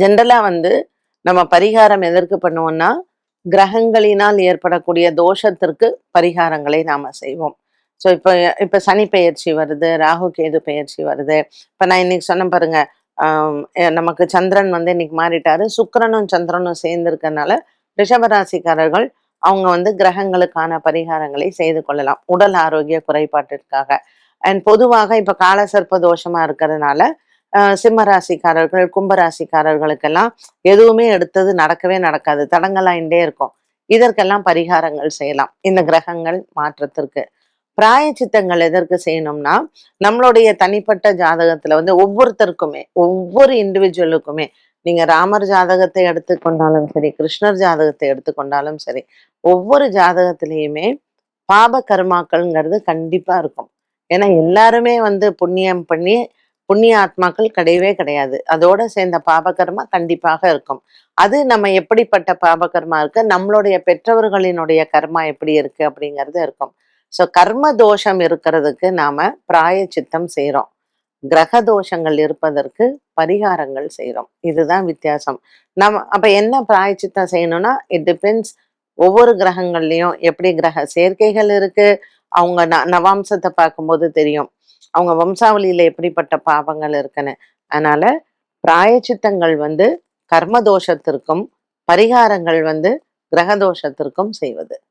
ஜென்ரலா வந்து நம்ம பரிகாரம் எதற்கு பண்ணுவோம்னா கிரகங்களினால் ஏற்படக்கூடிய தோஷத்திற்கு பரிகாரங்களை நாம செய்வோம். ஸோ இப்போ இப்போ சனி பெயர்ச்சி வருது ராகு கேது பெயர்ச்சி வருது. இப்போ நான் இன்னைக்கு சொன்ன பாருங்க நமக்கு சந்திரன் வந்து இன்னைக்கு மாறிட்டாரு. சுக்கிரனும் சந்திரனும் சேர்ந்திருக்கனால ரிஷபராசிக்காரர்கள் அவங்க வந்து கிரகங்களுக்கான பரிகாரங்களை செய்து கொள்ளலாம். உடல் ஆரோக்கிய குறைபாட்டிற்காக. அண்ட் பொதுவாக இப்போ காலசர்ப்ப தோஷமா இருக்கிறதுனால சிம்ம ராசிக்காரர்கள் கும்பராசிக்காரர்களுக்கெல்லாம் எதுவுமே எடுத்தது நடக்கவே நடக்காது. தடங்கலாயிண்டே இருக்கும். இதற்கெல்லாம் பரிகாரங்கள் செய்யலாம். இந்த கிரகங்கள் மாற்றத்திற்கு. பிராயச்சித்தங்கள் எதற்கு செய்யணும்னா நம்மளுடைய தனிப்பட்ட ஜாதகத்துல வந்து ஒவ்வொருத்தருக்குமே ஒவ்வொரு இண்டிவிஜுவலுக்குமே நீங்க ராமர் ஜாதகத்தை எடுத்துக்கொண்டாலும் சரி கிருஷ்ணர் ஜாதகத்தை எடுத்துக்கொண்டாலும் சரி ஒவ்வொரு ஜாதகத்திலையுமே பாப கர்மாக்கள்ங்கிறது கண்டிப்பா இருக்கும். ஏன்னா எல்லாருமே வந்து புண்ணியம் பண்ணி புண்ணிய ஆத்மாக்கள் கிடையவே கிடையாது. அதோட சேர்ந்த பாபகர்மா கண்டிப்பாக இருக்கும். அது நம்ம எப்படிப்பட்ட பாபகர்மா இருக்கு? நம்மளுடைய பெற்றவர்களினுடைய கர்மா எப்படி இருக்கு அப்படிங்கிறது இருக்கும். ஸோ கர்ம தோஷம் இருக்கிறதுக்கு நாம பிராயச்சித்தம் செய்கிறோம் கிரக தோஷங்கள் இருப்பதற்கு பரிகாரங்கள் செய்கிறோம் இதுதான் வித்தியாசம். நம்ம அப்ப என்ன பிராயச்சித்தம் செய்யணும்னா இட் டிபெண்ட்ஸ் ஒவ்வொரு கிரகங்கள்லயும் எப்படி கிரக சேர்க்கைகள் இருக்கு அவங்க ந- நவாம்சத்தை பார்க்கும்போது தெரியும். அவங்க வம்சாவளியில எப்படிப்பட்ட பாவங்கள் இருக்குன்னு. அதனால பிராயச்சித்தங்கள் வந்து கர்ம தோஷத்திற்கும் பரிகாரங்கள் வந்து கிரக தோஷத்திற்கும் செய்வது.